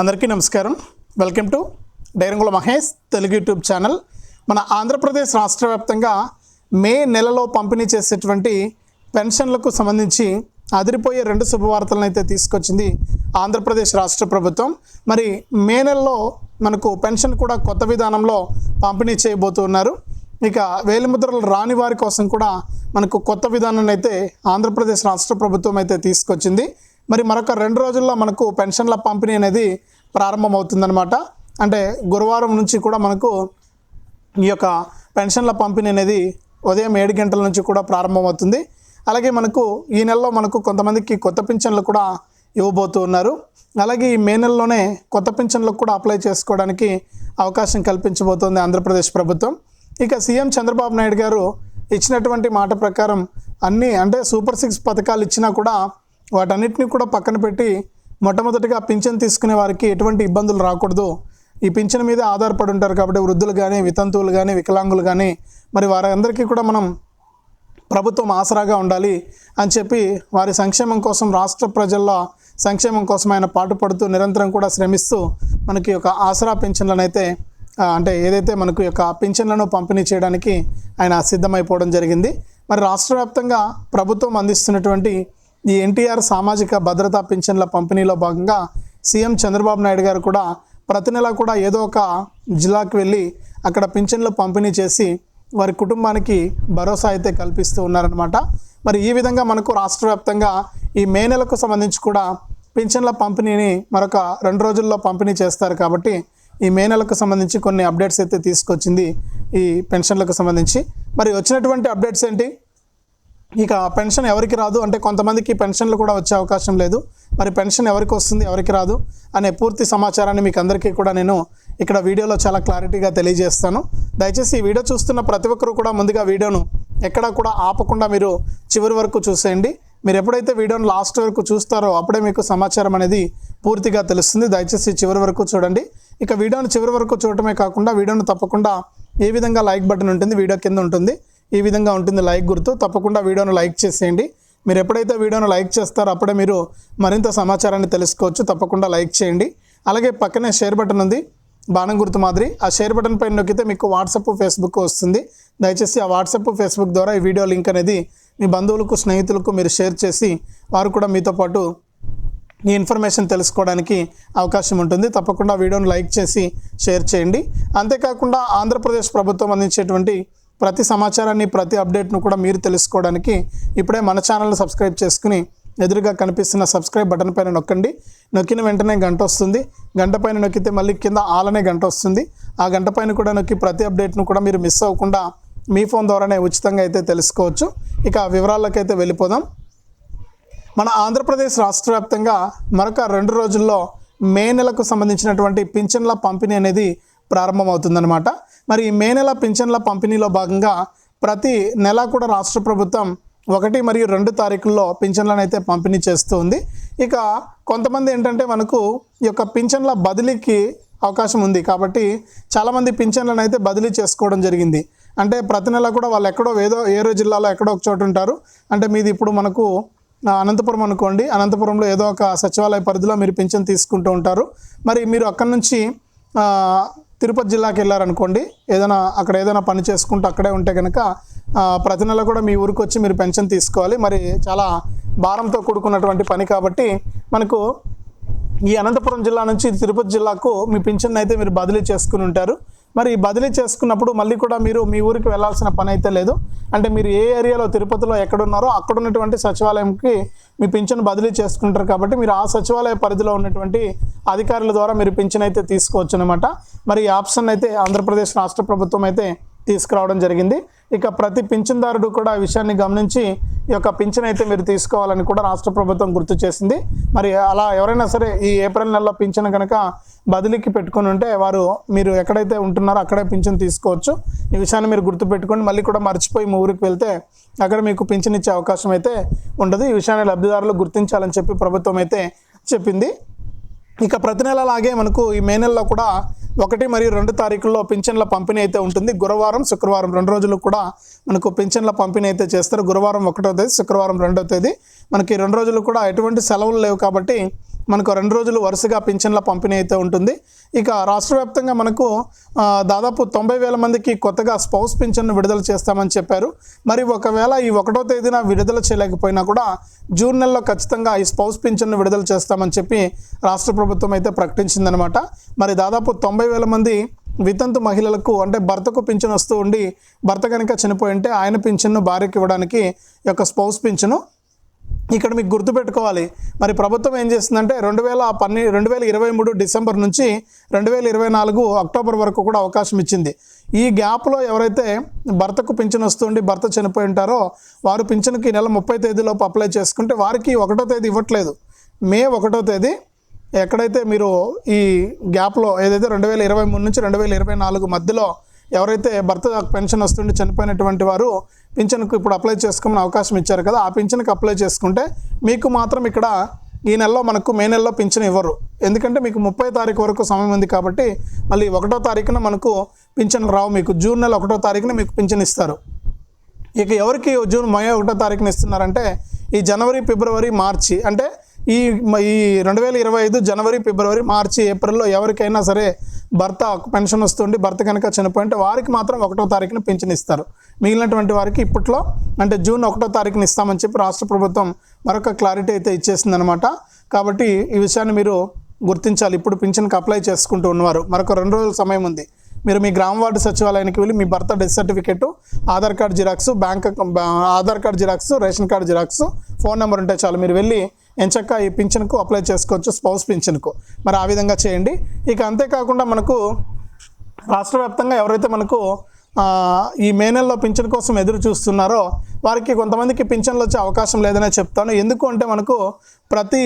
అందరికీ నమస్కారం. Welcome to డైరంగుల మహేష్ తెలుగు యూట్యూబ్ ఛానల్. మన ఆంధ్రప్రదేశ్ రాష్ట్ర వ్యాప్తంగా మే నెలలో పంపిణీ చేసేటువంటి పెన్షన్లకు సంబంధించి అదిరిపోయే రెండు శుభవార్తలను అయితే తీసుకొచ్చింది ఆంధ్రప్రదేశ్ రాష్ట్ర ప్రభుత్వం. మరి మే నెలలో మనకు పెన్షన్ కూడా కొత్త విధానంలో పంపిణీ చేయబోతున్నారు. ఇక వేలిముద్రలు రాని వారి కోసం కూడా మనకు కొత్త విధానాన్ని అయితే ఆంధ్రప్రదేశ్ రాష్ట్ర ప్రభుత్వం అయితే తీసుకొచ్చింది. మరి మరొక రెండు రోజుల్లో మనకు పెన్షన్ల పంపిణీ అనేది ప్రారంభమవుతుందన్నమాట. అంటే గురువారం నుంచి కూడా మనకు ఈ యొక్క పెన్షన్ల పంపిణీ అనేది ఉదయం ఏడు గంటల నుంచి కూడా ప్రారంభమవుతుంది. అలాగే మనకు ఈ నెలలో మనకు కొంతమందికి కొత్త పింఛన్లు కూడా ఇవ్వబోతూ ఉన్నారు. అలాగే ఈ మే నెలలోనే కొత్త పింఛన్లకు కూడా అప్లై చేసుకోవడానికి అవకాశం కల్పించబోతోంది ఆంధ్రప్రదేశ్ ప్రభుత్వం. ఇక సీఎం చంద్రబాబు నాయుడు గారు ఇచ్చినటువంటి మాట ప్రకారం అన్నీ అంటే సూపర్ సిక్స్ పథకాలు ఇచ్చినా కూడా వాటన్నిటిని కూడా పక్కన పెట్టి మొట్టమొదటిగా పింఛన్ తీసుకునే వారికి ఎటువంటి ఇబ్బందులు రాకూడదు. ఈ పింఛన్ మీద ఆధారపడి ఉంటారు కాబట్టి వృద్ధులు కానీ వితంతువులు కానీ వికలాంగులు కానీ మరి వారందరికీ కూడా మనం ప్రభుత్వం ఆసరాగా ఉండాలి అని చెప్పి వారి సంక్షేమం కోసం రాష్ట్ర ప్రజల సంక్షేమం కోసం ఆయన పాటుపడుతూ నిరంతరం కూడా శ్రమిస్తూ మనకి ఒక ఆసరా పింఛన్లను అయితే అంటే ఏదైతే మనకు యొక్క పింఛన్లను పంపిణీ చేయడానికి ఆయన సిద్ధమైపోవడం జరిగింది. మరి రాష్ట్ర వ్యాప్తంగా ప్రభుత్వం అందిస్తున్నటువంటి ఈ ఎన్టీఆర్ సామాజిక భద్రతా పింఛన్ల పంపిణీలో భాగంగా సీఎం చంద్రబాబు నాయుడు గారు కూడా ప్రతి నెల కూడా ఏదో ఒక జిల్లాకు వెళ్ళి అక్కడ పింఛన్లు పంపిణీ చేసి వారి కుటుంబానికి భరోసా అయితే కల్పిస్తూ ఉన్నారనమాట మరి ఈ విధంగా మనకు రాష్ట్ర వ్యాప్తంగా ఈ మే నెలకు సంబంధించి కూడా పింఛన్ల పంపిణీని మరొక రెండు రోజుల్లో పంపిణీ చేస్తారు కాబట్టి ఈ మే నెలకు సంబంధించి కొన్ని అప్డేట్స్ అయితే తీసుకొచ్చింది ఈ పెన్షన్లకు సంబంధించి. మరి వచ్చినటువంటి అప్డేట్స్ ఏంటి? ఇక పెన్షన్ ఎవరికి రాదు? అంటే కొంతమందికి పెన్షన్లు కూడా వచ్చే అవకాశం లేదు. మరి పెన్షన్ ఎవరికి వస్తుంది? ఎవరికి రాదు? అనే పూర్తి సమాచారాన్ని మీకు అందరికీ కూడా నేను ఇక్కడ వీడియోలో చాలా క్లారిటీగా తెలియజేస్తాను. దయచేసి ఈ వీడియో చూస్తున్న ప్రతి ఒక్కరు కూడా ముందుగా వీడియోను ఎక్కడా కూడా ఆపకుండా మీరు చివరి వరకు చూసేయండి. మీరు ఎప్పుడైతే వీడియోను లాస్ట్ వరకు చూస్తారో అప్పుడే మీకు సమాచారం అనేది పూర్తిగా తెలుస్తుంది. దయచేసి చివరి వరకు చూడండి. ఇక వీడియోను చివరి వరకు చూడటమే కాకుండా వీడియోను తప్పకుండా ఏ విధంగా లైక్ బటన్ ఉంటుంది వీడియో కింద ఉంటుంది. ఈ విధంగా ఉంటుంది లైక్ గుర్తు. తప్పకుండా వీడియోను లైక్ చేసేయండి. మీరు ఎప్పుడైతే వీడియోను లైక్ చేస్తారో అప్పుడే మీరు మరింత సమాచారాన్ని తెలుసుకోవచ్చు. తప్పకుండా లైక్ చేయండి. అలాగే పక్కనే షేర్ బటన్ ఉంది. బాణం గుర్తు మాదిరి. ఆ షేర్ బటన్ పైన నొక్కితే మీకు వాట్సాప్ ఫేస్బుక్ వస్తుంది. దయచేసి ఆ వాట్సాప్ ఫేస్బుక్ ద్వారా ఈ వీడియో లింక్ అనేది మీ బంధువులకు స్నేహితులకు మీరు షేర్ చేసి వారు కూడా మీతో పాటు ఈ ఇన్ఫర్మేషన్ తెలుసుకోవడానికి అవకాశం ఉంటుంది. తప్పకుండా వీడియోను లైక్ చేసి షేర్ చేయండి. అంతేకాకుండా ఆంధ్రప్రదేశ్ ప్రభుత్వం అందించేటువంటి ప్రతి సమాచారాన్ని ప్రతి అప్డేట్ను కూడా మీరు తెలుసుకోవడానికి ఇప్పుడే మన ఛానల్ని సబ్స్క్రైబ్ చేసుకుని ఎదురుగా కనిపిస్తున్న సబ్స్క్రైబ్ బటన్ పైన నొక్కండి. నొక్కిన వెంటనే గంట వస్తుంది. గంట పైన నొక్కితే మళ్ళీ కింద ఆలనే గంట వస్తుంది. ఆ గంట పైన కూడా నొక్కి ప్రతి అప్డేట్ను కూడా మీరు మిస్ అవ్వకుండా మీ ఫోన్ ద్వారానే ఉచితంగా అయితే తెలుసుకోవచ్చు. ఇక వివరాలకైతే వెళ్ళిపోదాం. మన ఆంధ్రప్రదేశ్ రాష్ట్ర వ్యాప్తంగా మరొక రెండు రోజుల్లో మే నెలకు సంబంధించినటువంటి పింఛన్ల పంపిణీ అనేది ప్రారంభమవుతుందన్నమాట. మరి మే నెల పింఛన్ల పంపిణీలో భాగంగా ప్రతి నెల కూడా రాష్ట్ర ప్రభుత్వం ఒకటి మరియు రెండు తారీఖుల్లో పింఛన్లను అయితే పంపిణీ చేస్తూ ఉంది. ఇక కొంతమంది ఏంటంటే మనకు ఈ యొక్క పింఛన్ల బదిలీకి అవకాశం ఉంది. కాబట్టి చాలామంది పింఛన్లను అయితే బదిలీ చేసుకోవడం జరిగింది. అంటే ప్రతి నెల కూడా వాళ్ళు ఎక్కడో ఏదో ఏరో జిల్లాలో ఎక్కడో ఒక చోటు ఉంటారు. అంటే మీది ఇప్పుడు మనకు అనంతపురం అనుకోండి. అనంతపురంలో ఏదో ఒక సచివాలయ పరిధిలో మీరు పింఛన్ తీసుకుంటూ ఉంటారు. మరి మీరు అక్కడి నుంచి తిరుపతి జిల్లాకి వెళ్ళారనుకోండి ఏదైనా అక్కడ ఏదైనా పని చేసుకుంటూ అక్కడే ఉంటే కనుక ప్రతి నెల కూడా మీ ఊరికి వచ్చి మీరు పెన్షన్ తీసుకోవాలి. మరి చాలా భారంతో కూడుకున్నటువంటి పని కాబట్టి మనకు ఈ అనంతపురం జిల్లా నుంచి తిరుపతి జిల్లాకు మీ పింఛన్ అయితే మీరు బదిలీ చేసుకుని ఉంటారు. మరి బదిలీ చేసుకున్నప్పుడు మళ్ళీ కూడా మీరు మీ ఊరికి వెళ్ళాల్సిన పని అయితే లేదు. అంటే మీరు ఏ ఏరియాలో తిరుపతిలో ఎక్కడున్నారో అక్కడ ఉన్నటువంటి సచివాలయంకి మీ పింఛన్ బదిలీ చేసుకుంటారు కాబట్టి మీరు ఆ సచివాలయ పరిధిలో ఉన్నటువంటి అధికారుల ద్వారా మీరు పింఛన్ అయితే తీసుకోవచ్చు అనమాట మరి ఈ ఆప్షన్ అయితే ఆంధ్రప్రదేశ్ రాష్ట్ర ప్రభుత్వం అయితే తీసుకురావడం జరిగింది. ఇక ప్రతి పింఛన్దారుడు కూడా ఆ విషయాన్ని గమనించి ఈ యొక్క పింఛన్ అయితే మీరు తీసుకోవాలని కూడా రాష్ట్ర ప్రభుత్వం గుర్తు చేసింది. మరి అలా ఎవరైనా సరే ఈ ఏప్రిల్ నెలలో పింఛన్ కనుక బదిలీకి పెట్టుకుని ఉంటే వారు మీరు ఎక్కడైతే ఉంటున్నారో అక్కడే పింఛన్ తీసుకోవచ్చు. ఈ విషయాన్ని మీరు గుర్తుపెట్టుకోండి మళ్ళీ కూడా మర్చిపోయి మీ ఊరికి వెళ్తే అక్కడ మీకు పింఛన్ ఇచ్చే అవకాశం అయితే ఉండదు. ఈ విషయాన్ని లబ్ధిదారులు గుర్తించాలని చెప్పి ప్రభుత్వం అయితే చెప్పింది. ఇక ప్రతి నెలలాగే మనకు ఈ మే నెలలో కూడా ఒకటి మరియు రెండు తారీఖుల్లో పింఛన్ల పంపిణీ అయితే ఉంటుంది. గురువారం శుక్రవారం రెండు రోజులు కూడా మనకు పింఛన్ల పంపిణీ అయితే చేస్తారు. గురువారం ఒకటో తేదీ శుక్రవారం రెండో తేదీ. మనకి రెండు రోజులు కూడా ఎటువంటి సెలవులు లేవు కాబట్టి మనకు రెండు రోజులు వరుసగా పింఛన్ల పంపిణీ అయితే ఉంటుంది. ఇక రాష్ట్ర వ్యాప్తంగా మనకు దాదాపు తొంభై వేల మందికి కొత్తగా స్పౌస్ పింఛన్ను విడుదల చేస్తామని చెప్పారు. మరి ఒకవేళ ఈ ఒకటో తేదీన విడుదల చేయలేకపోయినా కూడా జూన్ నెలలో ఖచ్చితంగా ఈ స్పౌస్ పింఛన్ను విడుదల చేస్తామని చెప్పి రాష్ట్ర ప్రభుత్వం అయితే ప్రకటించిందనమాట. మరి దాదాపు తొంభై వేల మంది వితంతు మహిళలకు అంటే భర్తకు పింఛను వస్తూ ఉండి భర్త కనుక చనిపోయి ఉంటే ఆయన పింఛన్ను భార్యకి ఇవ్వడానికి యొక్క స్పౌస్ పింఛను ఇక్కడ మీకు గుర్తుపెట్టుకోవాలి. మరి ప్రభుత్వం ఏం చేస్తుందంటే రెండు వేల పన్నె రెండు వేల ఇరవై మూడు డిసెంబర్ నుంచి రెండు వేల ఇరవై నాలుగు అక్టోబర్ వరకు కూడా అవకాశం ఇచ్చింది. ఈ గ్యాప్లో ఎవరైతే భర్తకు పింఛన్ వస్తుండి భర్త చనిపోయి ఉంటారో వారు పింఛన్కి నెల ముప్పై తేదీలోపు అప్లై చేసుకుంటే వారికి ఒకటో తేదీ ఇవ్వట్లేదు. మే ఒకటో తేదీ ఎక్కడైతే మీరు ఈ గ్యాప్లో ఏదైతే రెండు వేల ఇరవై మూడు నుంచి రెండు వేల ఇరవై నాలుగు మధ్యలో ఎవరైతే భర్త పెన్షన్ వస్తుండి చనిపోయినటువంటి వారు పింఛన్కు ఇప్పుడు అప్లై చేసుకోమని అవకాశం ఇచ్చారు కదా ఆ పింఛన్కి అప్లై చేసుకుంటే మీకు మాత్రం ఇక్కడ ఈ నెలలో మనకు మే నెలలో పింఛన్ ఇవ్వరు. ఎందుకంటే మీకు ముప్పై తారీఖు వరకు సమయం ఉంది కాబట్టి మళ్ళీ ఒకటో తారీఖున మనకు పింఛన్ రావు మీకు. జూన్ నెల ఒకటో తారీఖున మీకు పింఛన్ ఇస్తారు. ఇక ఎవరికి జూన్ మే ఒకటో తారీఖున ఇస్తున్నారంటే ఈ జనవరి ఫిబ్రవరి మార్చి అంటే ఈ ఈ రెండు వేల ఇరవై ఐదు జనవరి ఫిబ్రవరి మార్చి ఏప్రిల్లో ఎవరికైనా సరే భర్త పెన్షన్ వస్తుంది భర్త కనుక చనిపోయింటే వారికి మాత్రం ఒకటో తారీఖున పెన్షన్ ఇస్తారు. మిగిలినటువంటి వారికి ఇప్పట్లో అంటే జూన్ ఒకటో తారీఖున ఇస్తామని చెప్పి రాష్ట్ర ప్రభుత్వం మరొక క్లారిటీ అయితే ఇచ్చేసిందనమాట కాబట్టి ఈ విషయాన్ని మీరు గుర్తించాలి. ఇప్పుడు పింఛన్కి అప్లై చేసుకుంటూ ఉన్నవారు. మరొక రెండు రోజుల సమయం ఉంది. మీరు మీ గ్రామ వార్డు సచివాలయానికి వెళ్ళి మీ భర్త death certificate Aadhaar card xerox bank Aadhaar card xerox ration card xerox phone number ఉంటే చాలు. మీరు వెళ్ళి ఎంచక్క ఈ పింఛన్కు అప్లై చేసుకోవచ్చు స్పౌస్ పింఛన్కు. మరి ఆ విధంగా చేయండి. ఇక అంతేకాకుండా మనకు రాష్ట్ర వ్యాప్తంగా ఎవరైతే మనకు ఈ మే నెలలో పింఛన్ కోసం ఎదురు చూస్తున్నారో వారికి కొంతమందికి పింఛన్లు వచ్చే అవకాశం లేదనే చెప్తాను. ఎందుకు అంటే మనకు ప్రతి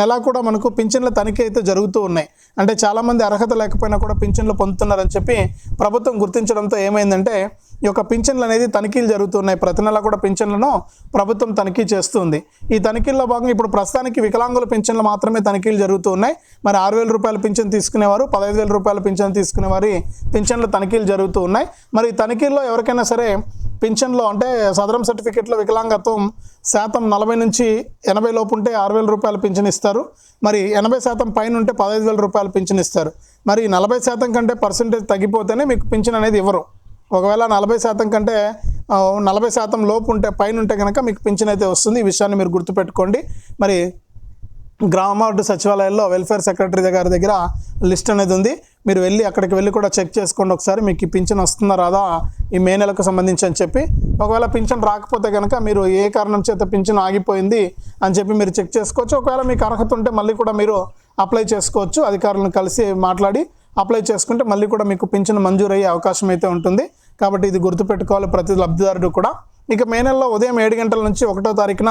నెల కూడా మనకు పింఛన్ల తనిఖీ అయితే జరుగుతూ ఉన్నాయి. అంటే చాలామంది అర్హత లేకపోయినా కూడా పింఛన్లు పొందుతున్నారని చెప్పి ప్రభుత్వం గుర్తించడంతో ఏమైందంటే ఈ యొక్క పింఛన్లు అనేది తనిఖీలు జరుగుతున్నాయి ప్రతి నెల కూడా పింఛన్లను ప్రభుత్వం తనిఖీ చేస్తుంది. ఈ తనిఖీల్లో భాగంగా ఇప్పుడు ప్రస్తుతానికి వికలాంగుల పింఛన్లు మాత్రమే తనిఖీలు జరుగుతూ ఉన్నాయి. మరి ఆరు వేల రూపాయల పింఛన్ తీసుకునేవారు పదహైదు వేల రూపాయల పింఛన్ తీసుకునేవారి పింఛన్ల తనిఖీలు జరుగుతూ ఉన్నాయి. మరి ఈ తనిఖీల్లో ఎవరికైనా సరే పింఛన్లో అంటే సదరం సర్టిఫికెట్లో వికలాంగత్వం శాతం నలభై నుంచి ఎనభై లోపు ఉంటే ఆరు వేల రూపాయల పింఛన్ ఇస్తారు. మరి ఎనభై శాతం పైన ఉంటే పదహైదు వేల రూపాయల పింఛన్ ఇస్తారు. మరి నలభై శాతం కంటే పర్సంటేజ్ తగ్గిపోతేనే మీకు పింఛన్ అనేది ఇవ్వరు. ఒకవేళ నలభై శాతం కంటే నలభై శాతం లోపు ఉంటే పైన ఉంటే కనుక మీకు పింఛన్ అయితే వస్తుంది. ఈ విషయాన్ని మీరు గుర్తుపెట్టుకోండి. మరి గ్రామార్డు సచివాలయంలో సచివాలయాల్లో వెల్ఫేర్ సెక్రటరీ గారి దగ్గర లిస్ట్ అనేది ఉంది. మీరు వెళ్ళి అక్కడికి వెళ్ళి కూడా చెక్ చేసుకోండి ఒకసారి. మీకు ఈ పింఛన్ వస్తుందా రాదా? ఈ మే నెలకు సంబంధించి అని చెప్పి. ఒకవేళ పింఛన్ రాకపోతే కనుక మీరు ఏ కారణం చేత పింఛన్ ఆగిపోయింది అని చెప్పి మీరు చెక్ చేసుకోవచ్చు. ఒకవేళ మీకు అర్హత ఉంటే మళ్ళీ కూడా మీరు అప్లై చేసుకోవచ్చు. అధికారులను కలిసి మాట్లాడి అప్లై చేసుకుంటే మళ్ళీ కూడా మీకు పింఛన్ మంజూరు అయ్యే అవకాశం అయితే ఉంటుంది. కాబట్టి ఇది గుర్తుపెట్టుకోవాలి. ప్రతి లబ్ధిదారుడు కూడా ఇక మే నెలలో ఉదయం ఏడు గంటల నుంచి ఒకటో తారీఖున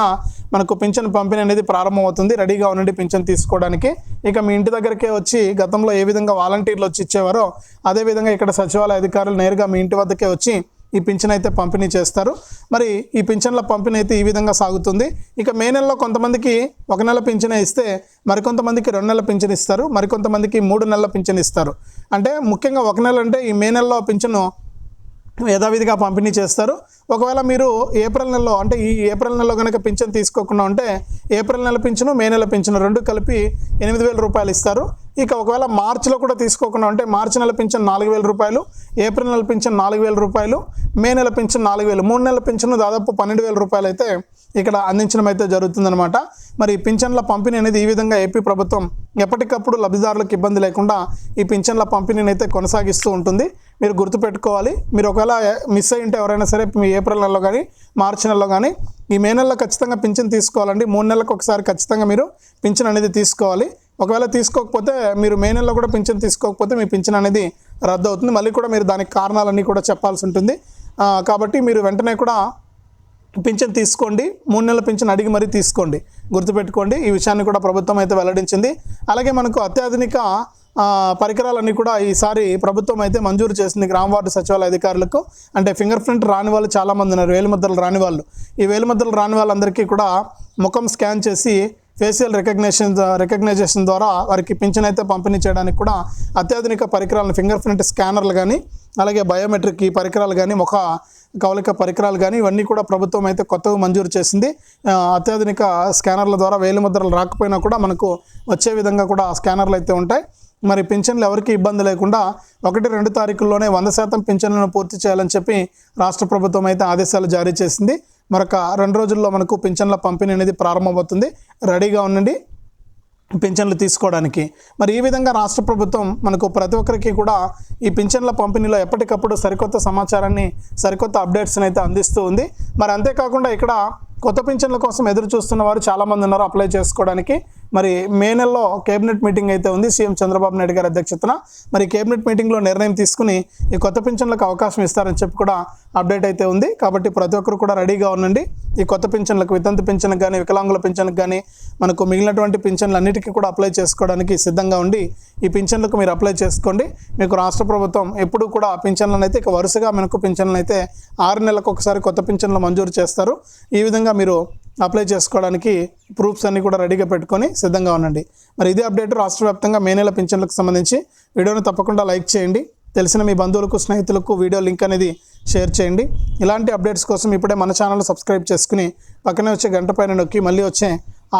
మనకు పింఛన్ పంపిణీ అనేది ప్రారంభమవుతుంది. రెడీగా ఉండండి పింఛన్ తీసుకోవడానికి. ఇక మీ ఇంటి దగ్గరికే వచ్చి గతంలో ఏ విధంగా వాలంటీర్లు వచ్చి ఇచ్చేవారో అదే విధంగా ఇక్కడ సచివాలయ అధికారులు నేరుగా మీ ఇంటి వద్దకే వచ్చి ఈ పింఛన్ అయితే పంపిణీ చేస్తారు. మరి ఈ పింఛన్ల పంపిణీ అయితే ఈ విధంగా సాగుతుంది. ఇక మే నెలలో కొంతమందికి ఒక నెల పింఛనే ఇస్తే మరికొంతమందికి రెండు నెలల పింఛన్ ఇస్తారు. మరికొంతమందికి మూడు నెలల పింఛన్ ఇస్తారు. అంటే ముఖ్యంగా ఒక నెల అంటే ఈ మే నెలలో పింఛను యథావిధిగా పంపిణీ చేస్తారు. ఒకవేళ మీరు ఏప్రిల్ నెలలో అంటే ఈ ఏప్రిల్ నెలలో కనుక పింఛన్ తీసుకోకుండా ఉంటే ఏప్రిల్ నెల పింఛను మే నెల పింఛను రెండు కలిపి ఎనిమిది వేల రూపాయలు ఇస్తారు. ఇక ఒకవేళ మార్చిలో కూడా తీసుకోకుండా ఉంటే మార్చి నెల పింఛన్ నాలుగు వేల రూపాయలు ఏప్రిల్ నెల పింఛన్ నాలుగు వేల రూపాయలు మే నెల పింఛన్ నాలుగు వేలు మూడు నెలల పింఛను దాదాపు పన్నెండు వేల రూపాయలు అయితే ఇక్కడ అందించడం అయితే జరుగుతుందన్నమాట. మరి పింఛన్ల పంపిణీ అనేది ఈ విధంగా ఏపీ ప్రభుత్వం ఎప్పటికప్పుడు లబ్ధిదారులకు ఇబ్బంది లేకుండా ఈ పింఛన్ల పంపిణీని అయితే కొనసాగిస్తూ ఉంటుంది. మీరు గుర్తుపెట్టుకోవాలి. మీరు ఒకవేళ మిస్ అయ్యి ఉంటే ఎవరైనా సరే మీ ఏప్రిల్ నెలలో కానీ మార్చి నెలలో కానీ ఈ మే నెలలో ఖచ్చితంగా పింఛన్ తీసుకోవాలండి. మూడు నెలలకు ఒకసారి ఖచ్చితంగా మీరు పింఛన్ అనేది తీసుకోవాలి. ఒకవేళ తీసుకోకపోతే మీరు మే నెలలో కూడా పింఛన్ తీసుకోకపోతే మీ పింఛన్ అనేది రద్దు అవుతుంది మళ్ళీ కూడా మీరు దానికి కారణాలన్నీ కూడా చెప్పాల్సి ఉంటుంది. కాబట్టి మీరు వెంటనే కూడా పింఛన్ తీసుకోండి. మూడు నెలల పింఛన్ అడిగి మరీ తీసుకోండి. గుర్తుపెట్టుకోండి. ఈ విషయాన్ని కూడా ప్రభుత్వం అయితే వెల్లడించింది. అలాగే మనకు అత్యాధునిక పరికరాలన్నీ కూడా ఈసారి ప్రభుత్వం అయితే మంజూరు చేసింది గ్రామ వార్డు సచివాలయ అధికారులకు. అంటే ఫింగర్ ప్రింట్ రాని వాళ్ళు చాలామంది ఉన్నారు వేలిముద్రలు రాని వాళ్ళు. ఈ వేలిముద్రలు రాని వాళ్ళందరికీ కూడా ముఖం స్కాన్ చేసి ఫేషియల్ రికగ్నేషన్ రికగ్నైజేషన్ ద్వారా వారికి పింఛన్ అయితే పంపిణీ చేయడానికి కూడా అత్యాధునిక పరికరాలను ఫింగర్ ప్రింట్ స్కానర్లు కానీ అలాగే బయోమెట్రిక్ ఈ పరికరాలు కానీ ముఖ కవలిక పరికరాలు కానీ ఇవన్నీ కూడా ప్రభుత్వం అయితే కొత్తగా మంజూరు చేసింది. అత్యాధునిక స్కానర్ల ద్వారా వేలిముద్రలు రాకపోయినా కూడా మనకు వచ్చే విధంగా కూడా స్కానర్లు అయితే ఉంటాయి. మరి పింఛన్లు ఎవరికి ఇబ్బంది లేకుండా ఒకటి రెండు తారీఖుల్లోనే వంద శాతం పింఛన్లను పూర్తి చేయాలని చెప్పి రాష్ట్ర ప్రభుత్వం అయితే ఆదేశాలు జారీ చేసింది. మరొక రెండు రోజుల్లో మనకు పింఛన్ల పంపిణీ అనేది ప్రారంభమవుతుంది. రెడీగా ఉండండి పింఛన్లు తీసుకోవడానికి. మరి ఈ విధంగా రాష్ట్ర ప్రభుత్వం మనకు ప్రతి ఒక్కరికి కూడా ఈ పింఛన్ల పంపిణీలో ఎప్పటికప్పుడు సరికొత్త సమాచారాన్ని సరికొత్త అప్డేట్స్ని అయితే అందిస్తూ ఉంది. మరి అంతేకాకుండా ఇక్కడ కొత్త పింఛన్ల కోసం ఎదురు చూస్తున్న వారు చాలామంది ఉన్నారు అప్లై చేసుకోవడానికి. మరి మే నెలలో కేబినెట్ మీటింగ్ అయితే ఉంది. సీఎం చంద్రబాబు నాయుడు గారి అధ్యక్షతన. మరి కేబినెట్ మీటింగ్లో నిర్ణయం తీసుకుని ఈ కొత్త పింఛన్లకు అవకాశం ఇస్తారని చెప్పి కూడా అప్డేట్ అయితే ఉంది. కాబట్టి ప్రతి ఒక్కరు కూడా రెడీగా ఉండండి. ఈ కొత్త పింఛన్లకు వితంతు పింఛన్కి కానీ వికలాంగుల పింఛన్కి కానీ మనకు మిగిలినటువంటి పింఛన్లు అన్నిటికీ కూడా అప్లై చేసుకోవడానికి సిద్ధంగా ఉండి ఈ పింఛన్లకు మీరు అప్లై చేసుకోండి. మీకు రాష్ట్ర ప్రభుత్వం ఎప్పుడు కూడా పింఛన్లను అయితే ఇక వరుసగా మనకు పింఛన్లను అయితే ఆరు నెలలకు ఒకసారి కొత్త పింఛన్లు మంజూరు చేస్తారు. ఈ విధంగా మీరు అప్లై చేసుకోవడానికి ప్రూఫ్స్ అన్ని కూడా రెడీగా పెట్టుకొని సిద్ధంగా ఉండండి. మరి ఇదే అప్డేట్ రాష్ట్ర వ్యాప్తంగా మే నెల పింఛన్లకు సంబంధించి. వీడియోని తప్పకుండా లైక్ చేయండి. తెలిసిన మీ బంధువులకు స్నేహితులకు వీడియో లింక్ అనేది షేర్ చేయండి. ఇలాంటి అప్డేట్స్ కోసం ఇప్పుడే మన ఛానల్ సబ్స్క్రైబ్ చేసుకుని పక్కనే వచ్చే గంట పైన నొక్కి మళ్ళీ వచ్చే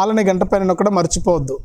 ఆలనే గంట పైన నొక్కడం మర్చిపోవద్దు.